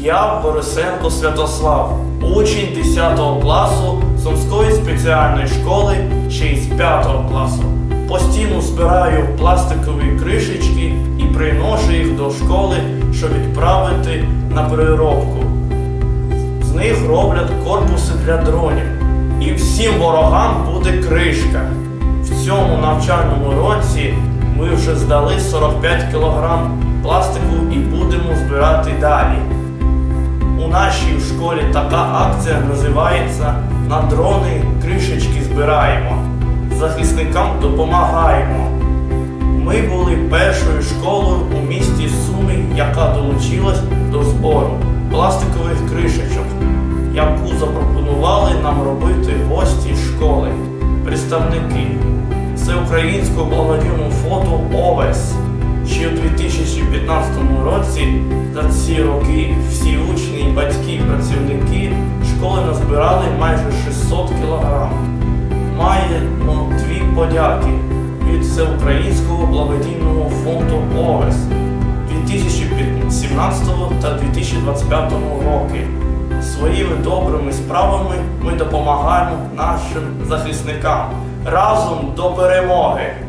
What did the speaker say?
Я Борисенко Святослав, учень 10 класу Сумської спеціальної школи ще й з 5 класу. Постійно збираю пластикові кришечки і приношу їх до школи, щоб відправити на переробку. З них роблять корпуси для дронів. І всім ворогам буде кришка. В цьому навчальному році ми вже здали 45 кг пластику і будемо збирати далі. Нашій школі така акція називається На дрони кришечки збираємо. Захисникам допомагаємо. Ми були першою школою у місті Суми, яка долучилась до збору пластикових кришечок, яку запропонували нам робити гості школи, представники Всеукраїнського благодійного фонду ОВЕС. Ще у 2015 році за ці роки всі і працівники школи назбирали майже 600 кілограм. Маємо дві подяки від Всеукраїнського благодійного фонду ОВЕС 2017 та 2025 роки. Своїми добрими справами ми допомагаємо нашим захисникам разом до перемоги.